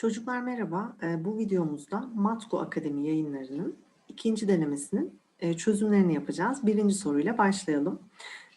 Çocuklar merhaba. Eee, Bu videomuzda Matko Akademi yayınlarının ikinci denemesinin eee, çözümlerini yapacağız. Birinci soruyla başlayalım.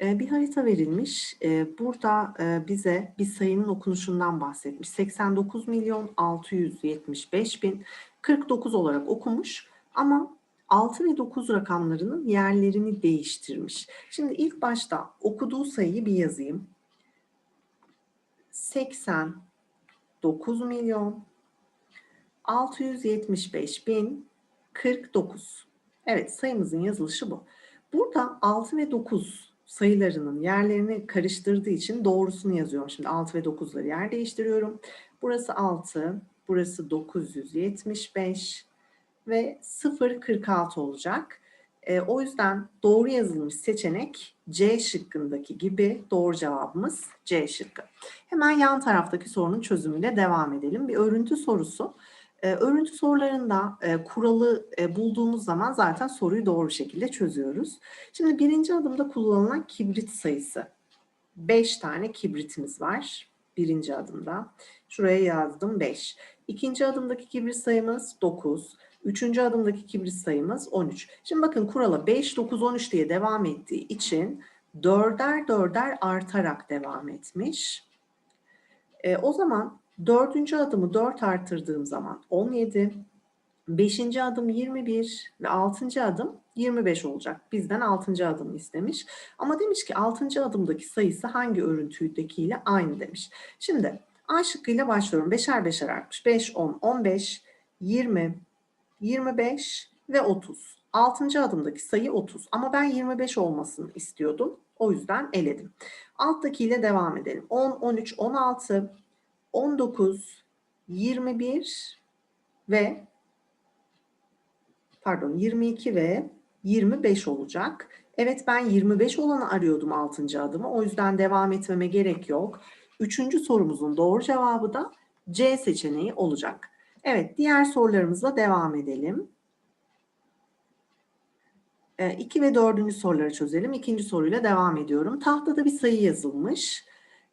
Eee, Bir harita verilmiş. Eee, Burada eee, bize bir sayının okunuşundan bahsetmiş. 89 milyon 675 bin 49 olarak okumuş ama 6 ve 9 rakamlarının yerlerini değiştirmiş. Şimdi ilk başta okuduğu sayıyı bir yazayım. 89 milyon 675 bin 49. Evet sayımızın yazılışı bu. Burada 6 ve 9 sayılarının yerlerini karıştırdığı için doğrusunu yazıyorum. Şimdi 6 ve 9'ları yer değiştiriyorum. Burası 6, burası 975 ve 046 olacak. E, o yüzden doğru yazılmış seçenek C şıkkındaki gibi doğru cevabımız C şıkkı. Hemen yan taraftaki sorunun çözümüyle devam edelim. Bir örüntü sorusu. Ee, örüntü sorularında e, kuralı e, bulduğumuz zaman zaten soruyu doğru şekilde çözüyoruz. Şimdi birinci adımda kullanılan kibrit sayısı. 5 tane kibritimiz var birinci adımda. Şuraya yazdım 5. İkinci adımdaki kibrit sayımız 9. Üçüncü adımdaki kibrit sayımız 13. Şimdi bakın kurala 5, 9, 13 diye devam ettiği için dörder dörder artarak devam etmiş. E, o zaman dördüncü adımı 4 artırdığım zaman 17, beşinci adım 21 ve altıncı adım 25 olacak. Bizden altıncı adımı istemiş. Ama demiş ki altıncı adımdaki sayısı hangi örüntüdekiyle aynı demiş. Şimdi A şıkkıyla başlıyorum. Beşer beşer artmış. 5, 10, 15, 20, 25 ve 30. Altıncı adımdaki sayı 30 ama ben 25 olmasını istiyordum. O yüzden eledim. Alttakiyle devam edelim. 10, 13, 16, 19, 21 ve pardon 22 ve 25 olacak. Evet ben 25 olanı arıyordum 6. adımı. O yüzden devam etmeme gerek yok. Üçüncü sorumuzun doğru cevabı da C seçeneği olacak. Evet diğer sorularımızla devam edelim. 2 ve 4. soruları çözelim. İkinci soruyla devam ediyorum. Tahtada bir sayı yazılmış.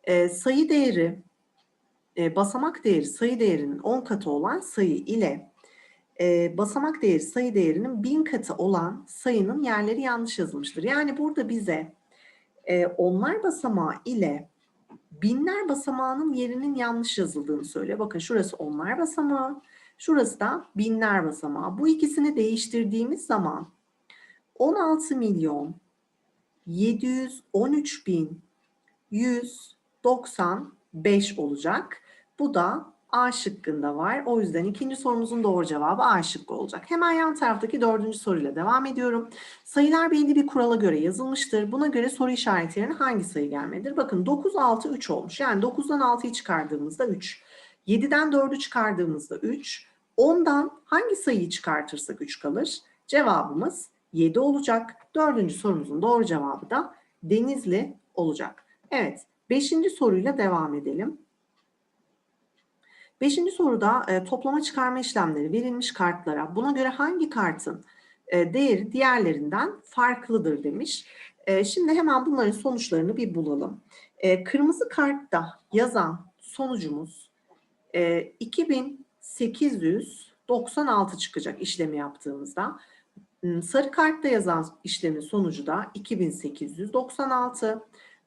Ee, sayı değeri e, basamak değeri sayı değerinin 10 katı olan sayı ile e, basamak değeri sayı değerinin 1000 katı olan sayının yerleri yanlış yazılmıştır. Yani burada bize e, onlar basamağı ile binler basamağının yerinin yanlış yazıldığını söylüyor. Bakın şurası onlar basamağı, şurası da binler basamağı. Bu ikisini değiştirdiğimiz zaman 16 milyon 713 bin 195 olacak. Bu da A şıkkında var. O yüzden ikinci sorumuzun doğru cevabı A şıkkı olacak. Hemen yan taraftaki dördüncü soruyla devam ediyorum. Sayılar belli bir kurala göre yazılmıştır. Buna göre soru işareti yerine hangi sayı gelmelidir? Bakın 9, 6, 3 olmuş. Yani 9'dan 6'yı çıkardığımızda 3. 7'den 4'ü çıkardığımızda 3. 10'dan hangi sayıyı çıkartırsak 3 kalır? Cevabımız 7 olacak. Dördüncü sorumuzun doğru cevabı da Denizli olacak. Evet, beşinci soruyla devam edelim. Beşinci soruda e, toplama çıkarma işlemleri verilmiş kartlara. Buna göre hangi kartın e, değeri diğerlerinden farklıdır demiş. E, şimdi hemen bunların sonuçlarını bir bulalım. E, kırmızı kartta yazan sonucumuz e, 2896 çıkacak işlemi yaptığımızda. Hmm, Sarı kartta yazan işlemin sonucu da 2896.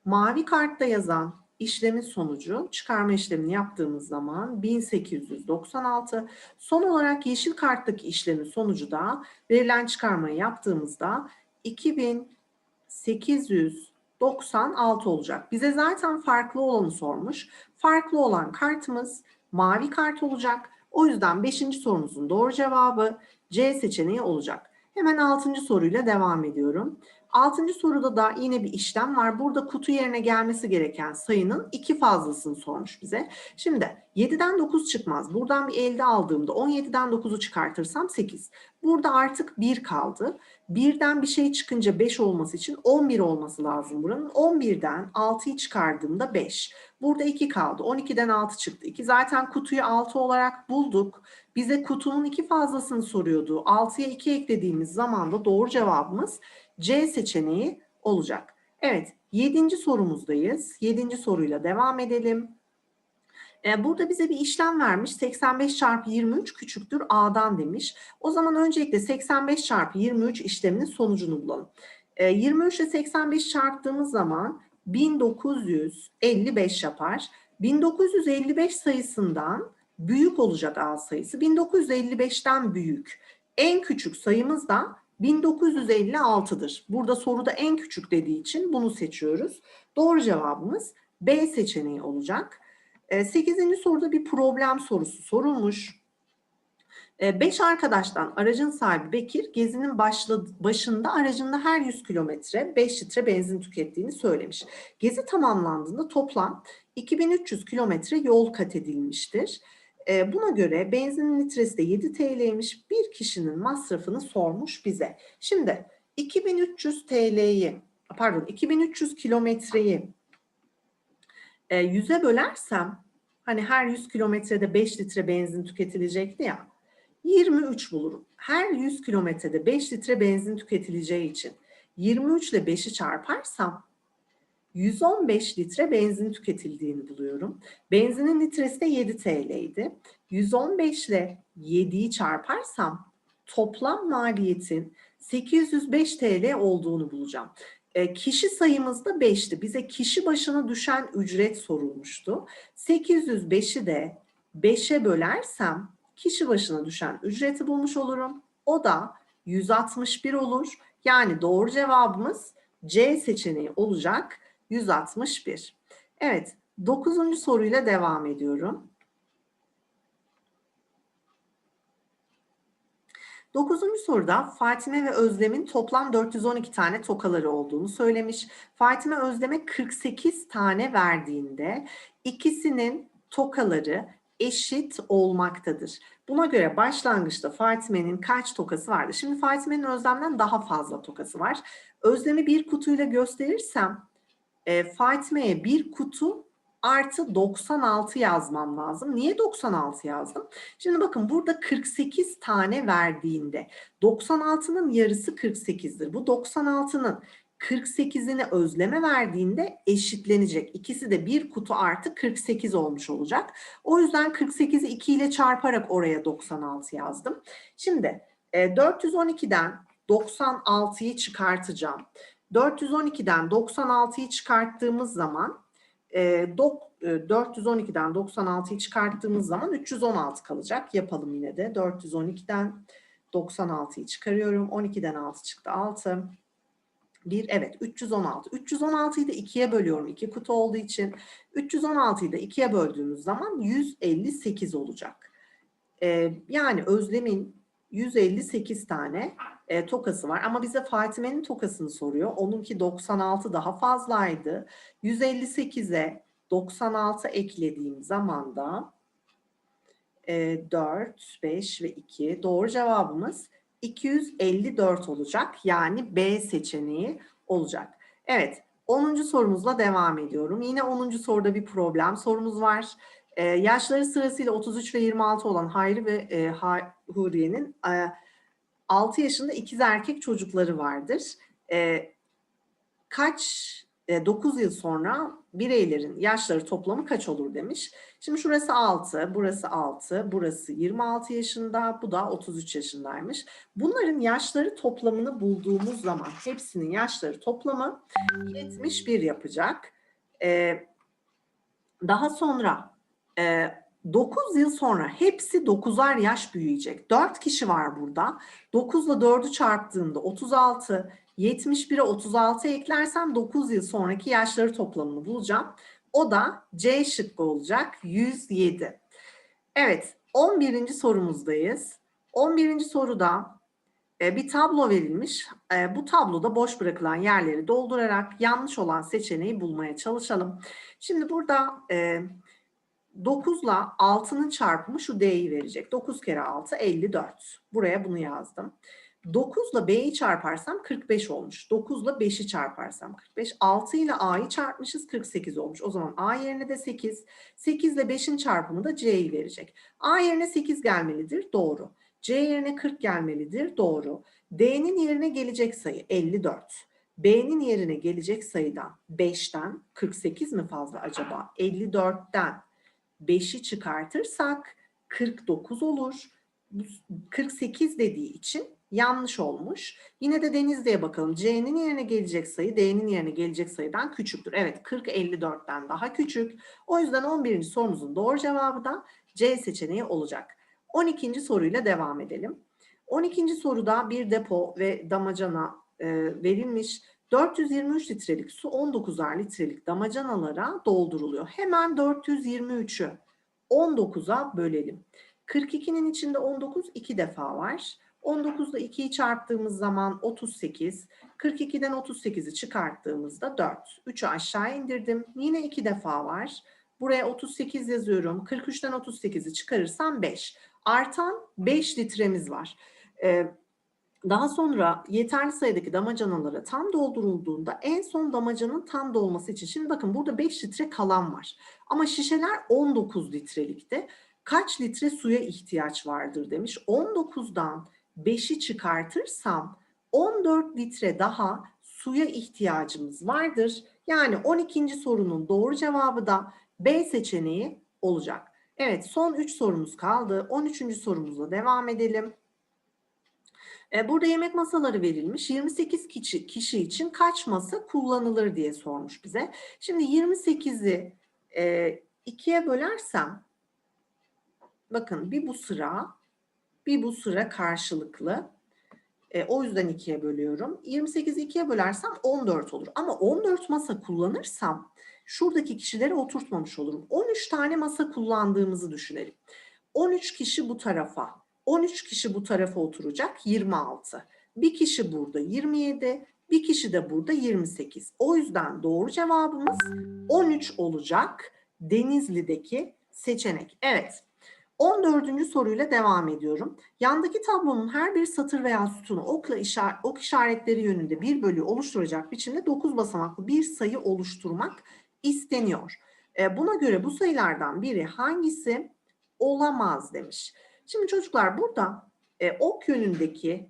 Mavi kartta yazan işlemin sonucu çıkarma işlemini yaptığımız zaman 1896. Son olarak yeşil karttaki işlemin sonucu da verilen çıkarmayı yaptığımızda 2896 olacak. Bize zaten farklı olanı sormuş. Farklı olan kartımız mavi kart olacak. O yüzden 5. sorumuzun doğru cevabı C seçeneği olacak. Hemen 6. soruyla devam ediyorum. Altıncı soruda da yine bir işlem var. Burada kutu yerine gelmesi gereken sayının iki fazlasını sormuş bize. Şimdi 7'den 9 çıkmaz. Buradan bir elde aldığımda 17'den 9'u çıkartırsam 8. Burada artık 1 kaldı. 1'den bir şey çıkınca 5 olması için 11 olması lazım buranın. 11'den 6'yı çıkardığımda 5. Burada 2 kaldı. 12'den 6 çıktı. 2 zaten kutuyu 6 olarak bulduk. Bize kutunun iki fazlasını soruyordu. 6'ya 2 eklediğimiz zaman da doğru cevabımız C seçeneği olacak. Evet, yedinci sorumuzdayız. Yedinci soruyla devam edelim. E, burada bize bir işlem vermiş. 85 çarpı 23 küçüktür A'dan demiş. O zaman öncelikle 85 çarpı 23 işleminin sonucunu bulalım. E, 23 ile 85 çarptığımız zaman 1955 yapar. 1955 sayısından büyük olacak A sayısı. 1955'ten büyük. En küçük sayımız da 1956'dır. Burada soruda en küçük dediği için bunu seçiyoruz. Doğru cevabımız B seçeneği olacak. 8. soruda bir problem sorusu sorulmuş. 5 arkadaştan aracın sahibi Bekir gezinin başladı, başında aracında her 100 kilometre 5 litre benzin tükettiğini söylemiş. Gezi tamamlandığında toplam 2300 kilometre yol kat edilmiştir. E, buna göre benzinin litresi de 7 TL'ymiş. Bir kişinin masrafını sormuş bize. Şimdi 2300 TL'yi pardon 2300 kilometreyi e, 100'e bölersem hani her 100 kilometrede 5 litre benzin tüketilecekti ya 23 bulurum. Her 100 kilometrede 5 litre benzin tüketileceği için 23 ile 5'i çarparsam 115 litre benzin tüketildiğini buluyorum. Benzinin litresi de 7 TL'ydi. 115 ile 7'yi çarparsam toplam maliyetin 805 TL olduğunu bulacağım. E, kişi sayımız da 5'ti. Bize kişi başına düşen ücret sorulmuştu. 805'i de 5'e bölersem kişi başına düşen ücreti bulmuş olurum. O da 161 olur. Yani doğru cevabımız C seçeneği olacak. 161. Evet, dokuzuncu soruyla devam ediyorum. Dokuzuncu soruda Fatime ve Özlem'in toplam 412 tane tokaları olduğunu söylemiş. Fatime Özlem'e 48 tane verdiğinde ikisinin tokaları eşit olmaktadır. Buna göre başlangıçta Fatime'nin kaç tokası vardı? Şimdi Fatime'nin Özlem'den daha fazla tokası var. Özlem'i bir kutuyla gösterirsem e, Fatime'ye bir kutu artı 96 yazmam lazım. Niye 96 yazdım? Şimdi bakın burada 48 tane verdiğinde 96'nın yarısı 48'dir. Bu 96'nın 48'ini özleme verdiğinde eşitlenecek. İkisi de bir kutu artı 48 olmuş olacak. O yüzden 48'i 2 ile çarparak oraya 96 yazdım. Şimdi e, 412'den 96'yı çıkartacağım. 412'den 96'yı çıkarttığımız zaman e, dok, e, 412'den 96'yı çıkarttığımız zaman 316 kalacak. Yapalım yine de. 412'den 96'yı çıkarıyorum. 12'den 6 çıktı 6. 1 evet 316. 316'yı da 2'ye bölüyorum. 2 kutu olduğu için 316'yı da 2'ye böldüğümüz zaman 158 olacak. Ee, yani Özlem'in 158 tane e, tokası var. Ama bize Fatime'nin tokasını soruyor. Onunki 96 daha fazlaydı. 158'e 96 eklediğim zaman da e, 4, 5 ve 2 doğru cevabımız 254 olacak. Yani B seçeneği olacak. Evet 10. sorumuzla devam ediyorum. Yine 10. soruda bir problem sorumuz var. Ee, yaşları sırasıyla 33 ve 26 olan Hayri ve e, Huriye'nin e, 6 yaşında ikiz erkek çocukları vardır. E, kaç, e, 9 yıl sonra bireylerin yaşları toplamı kaç olur demiş. Şimdi şurası 6, burası 6, burası 26 yaşında, bu da 33 yaşındaymış. Bunların yaşları toplamını bulduğumuz zaman hepsinin yaşları toplamı 71 yapacak. E, daha sonra e, 9 yıl sonra hepsi 9'ar yaş büyüyecek. 4 kişi var burada. 9 ile 4'ü çarptığında 36, 71'e 36 eklersem 9 yıl sonraki yaşları toplamını bulacağım. O da C şıkkı olacak 107. Evet 11. sorumuzdayız. 11. soruda e, bir tablo verilmiş. E, bu tabloda boş bırakılan yerleri doldurarak yanlış olan seçeneği bulmaya çalışalım. Şimdi burada e, 9 ile 6'nın çarpımı şu D'yi verecek. 9 kere 6 54. Buraya bunu yazdım. 9 ile B'yi çarparsam 45 olmuş. 9 ile 5'i çarparsam 45. 6 ile A'yı çarpmışız 48 olmuş. O zaman A yerine de 8. 8 ile 5'in çarpımı da C'yi verecek. A yerine 8 gelmelidir. Doğru. C yerine 40 gelmelidir. Doğru. D'nin yerine gelecek sayı 54. B'nin yerine gelecek sayıdan 5'ten 48 mi fazla acaba? 54'ten 5'i çıkartırsak 49 olur. Bu 48 dediği için yanlış olmuş. Yine de Denizli'ye bakalım. C'nin yerine gelecek sayı D'nin yerine gelecek sayıdan küçüktür. Evet 40 54'ten daha küçük. O yüzden 11. sorumuzun doğru cevabı da C seçeneği olacak. 12. soruyla devam edelim. 12. soruda bir depo ve damacana e, verilmiş. 423 litrelik su 19'ar litrelik damacanalara dolduruluyor. Hemen 423'ü 19'a bölelim. 42'nin içinde 19 iki defa var. 19 ile 2'yi çarptığımız zaman 38. 42'den 38'i çıkarttığımızda 4. 3'ü aşağı indirdim. Yine iki defa var. Buraya 38 yazıyorum. 43'ten 38'i çıkarırsam 5. Artan 5 litremiz var. Ee, daha sonra yeterli sayıdaki damacanalara tam doldurulduğunda en son damacanın tam dolması için. Şimdi bakın burada 5 litre kalan var. Ama şişeler 19 litrelikte. Kaç litre suya ihtiyaç vardır demiş. 19'dan 5'i çıkartırsam 14 litre daha suya ihtiyacımız vardır. Yani 12. sorunun doğru cevabı da B seçeneği olacak. Evet son 3 sorumuz kaldı. 13. sorumuzla devam edelim. E, Burada yemek masaları verilmiş. 28 kişi, kişi için kaç masa kullanılır diye sormuş bize. Şimdi 28'i e, ikiye bölersem bakın bir bu sıra bir bu sıra karşılıklı. E, o yüzden ikiye bölüyorum. 28'i ikiye bölersem 14 olur. Ama 14 masa kullanırsam şuradaki kişileri oturtmamış olurum. 13 tane masa kullandığımızı düşünelim. 13 kişi bu tarafa, 13 kişi bu tarafa oturacak 26. Bir kişi burada 27, bir kişi de burada 28. O yüzden doğru cevabımız 13 olacak Denizli'deki seçenek. Evet. 14. soruyla devam ediyorum. Yandaki tablonun her bir satır veya sütunu okla işaret, ok işaretleri yönünde bir bölü oluşturacak biçimde 9 basamaklı bir sayı oluşturmak isteniyor. E, buna göre bu sayılardan biri hangisi olamaz demiş. Şimdi çocuklar burada e, ok yönündeki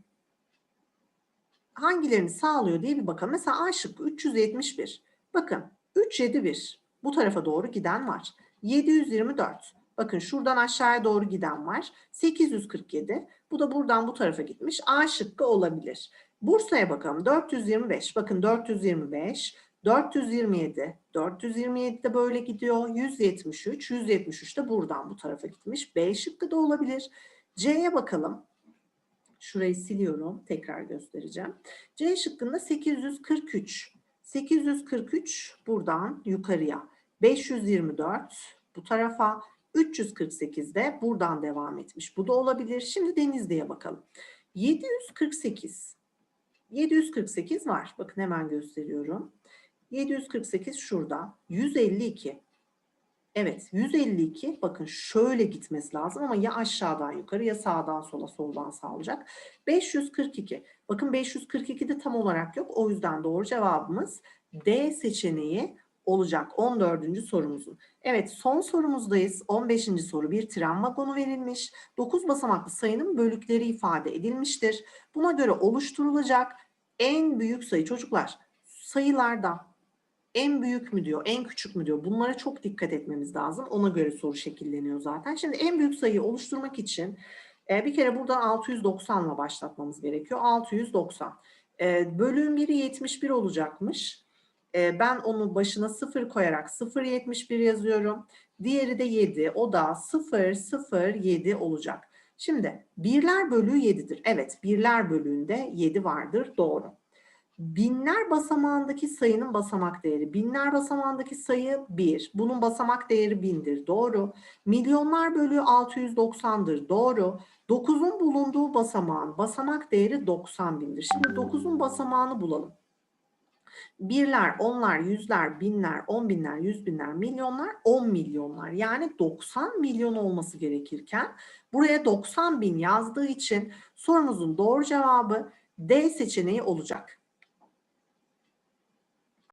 hangilerini sağlıyor diye bir bakalım. Mesela A şıkkı 371. Bakın 371 bu tarafa doğru giden var. 724. Bakın şuradan aşağıya doğru giden var. 847. Bu da buradan bu tarafa gitmiş. A şıkkı olabilir. Bursa'ya bakalım. 425. Bakın 425. 427. 427 de böyle gidiyor. 173. 173 de buradan bu tarafa gitmiş. B şıkkı da olabilir. C'ye bakalım. Şurayı siliyorum. Tekrar göstereceğim. C şıkkında 843. 843 buradan yukarıya. 524 bu tarafa. 348 de buradan devam etmiş. Bu da olabilir. Şimdi Denizli'ye bakalım. 748. 748 var. Bakın hemen gösteriyorum. 748 şurada. 152. Evet 152 bakın şöyle gitmesi lazım ama ya aşağıdan yukarı ya sağdan sola soldan sağ olacak. 542 bakın 542 de tam olarak yok o yüzden doğru cevabımız D seçeneği olacak 14. sorumuzun. Evet son sorumuzdayız 15. soru bir tren vagonu verilmiş 9 basamaklı sayının bölükleri ifade edilmiştir. Buna göre oluşturulacak en büyük sayı çocuklar sayılarda en büyük mü diyor, en küçük mü diyor. Bunlara çok dikkat etmemiz lazım. Ona göre soru şekilleniyor zaten. Şimdi en büyük sayıyı oluşturmak için e, bir kere buradan 690 ile başlatmamız gerekiyor. 690. E, bölüm biri 71 olacakmış. E, ben onu başına 0 koyarak 0.71 yazıyorum. Diğeri de 7. O da 0.07 olacak. Şimdi birler bölüğü 7'dir. Evet birler bölüğünde 7 vardır. Doğru. Binler basamağındaki sayının basamak değeri. Binler basamağındaki sayı 1. Bunun basamak değeri 1000'dir. Doğru. Milyonlar bölüğü 690'dır. Doğru. 9'un bulunduğu basamağın basamak değeri 90 bindir. Şimdi 9'un basamağını bulalım. Birler, onlar, yüzler, binler, on binler, yüz binler, milyonlar, on milyonlar. Yani 90 milyon olması gerekirken buraya 90 bin yazdığı için sorumuzun doğru cevabı D seçeneği olacak.